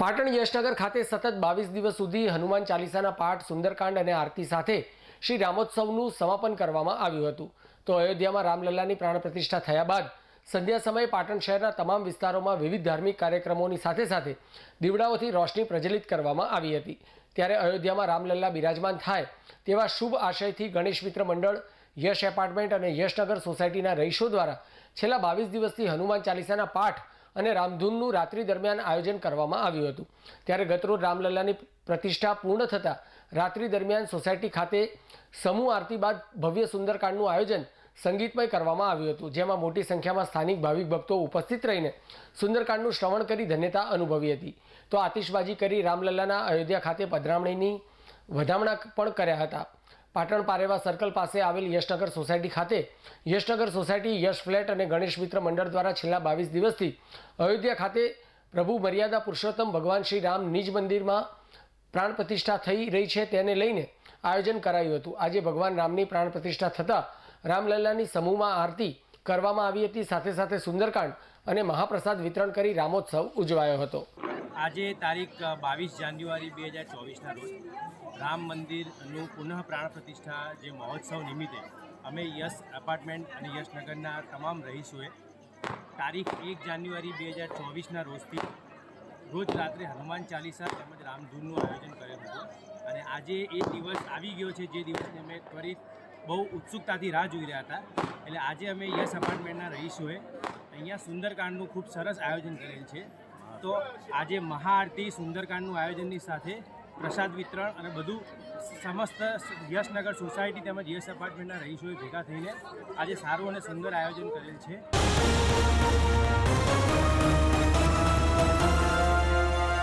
પાટણ યશનગર ખાતે સતત બાવીસ દિવસ સુધી હનુમાન ચાલીસાના પાઠ, સુંદરકાંડ અને આરતી સાથે શ્રી રામોત્સવનું સમાપન કરવામાં આવ્યું હતું. તો અયોધ્યામાં રામલલ્લાની પ્રાણ પ્રતિષ્ઠા થયા બાદ સંધ્યા સમયે પાટણ શહેરના તમામ વિસ્તારોમાં વિવિધ ધાર્મિક કાર્યક્રમોની સાથે સાથે દીવડાઓથી રોશની પ્રજ્વલિત કરવામાં આવી હતી. ત્યારે અયોધ્યામાં રામલલ્લા બિરાજમાન થાય તેવા શુભ આશયથી ગણેશ મિત્ર મંડળ, યશ એપાર્ટમેન્ટ અને યશનગર સોસાયટીના રહીશો દ્વારા છેલ્લા બાવીસ દિવસથી હનુમાન ચાલીસાના પાઠ અને રામધૂનનું રાત્રિ દરમિયાન આયોજન કરવામાં આવ્યું હતું. ત્યારે ગતરોજ રામલલ્લાની પ્રતિષ્ઠા પૂર્ણ થતાં રાત્રિ દરમિયાન સોસાયટી ખાતે સમૂહ આરતી બાદ ભવ્ય સુંદરકાંડનું આયોજન સંગીતમય કરવામાં આવ્યું હતું, જેમાં મોટી સંખ્યામાં સ્થાનિક ભાવિક ભક્તો ઉપસ્થિત રહીને સુંદરકાંડનું શ્રવણ કરી ધન્યતા અનુભવી હતી. તો આતિશબાજી કરી રામલલ્લાના અયોધ્યા ખાતે પધરામણીની વધામણા પણ કર્યા હતા. પાટણ પારેવા સર્કલ પાસે આવેલ યશનગર સોસાયટી ખાતે યશનગર સોસાયટી, યશ ફ્લેટ અને ગણેશ મિત્ર મંડળ દ્વારા છેલ્લા બાવીસ દિવસથી અયોધ્યા ખાતે પ્રભુ મર્યાદા પુરુષોત્તમ ભગવાન શ્રી રામ નિજ મંદિરમાં પ્રાણ પ્રતિષ્ઠા થઈ રહી છે તેને લઈને આયોજન કરાયું હતું. આજે ભગવાન રામની પ્રાણ પ્રતિષ્ઠા થતાં રામલલ્લાની સમૂહમાં આરતી કરવામાં આવી હતી. સાથે સાથે સુંદરકાંડ અને મહાપ્રસાદ વિતરણ કરી રામોત્સવ ઉજવાયો હતો. આજે તારીખ બાવીસ જાન્યુઆરી બે હજાર ચોવીસના રોજ રામ મંદિરનું પુનઃ પ્રાણ પ્રતિષ્ઠા જે મહોત્સવ નિમિત્તે અમે યશ એપાર્ટમેન્ટ અને યશનગરના તમામ રહીશોએ તારીખ એક જાન્યુઆરી બે હજાર ચોવીસના રોજથી રોજ રાત્રે હનુમાન ચાલીસા તેમજ રામધૂનનું આયોજન કરેલ હતું. અને આજે એ દિવસ આવી ગયો છે જે દિવસને અમે ત્વરિત બહુ ઉત્સુકતાથી રાહ જોઈ રહ્યા હતા. એટલે આજે અમે યશ અપાર્ટમેન્ટના રહીશોએ અહીંયા સુંદરકાંડનું ખૂબ સરસ આયોજન કરેલ છે. તો આજે મહાઆરતી સુંદરકાંડનું આયોજનની સાથે પ્રસાદ વિતરણ અને બધું સમસ્ત યશનગર સોસાયટી તેમજ યશ અપાર્ટમેન્ટના રહીશોએ ભેગા થઈને આજે સારું અને સુંદર આયોજન કરેલ છે.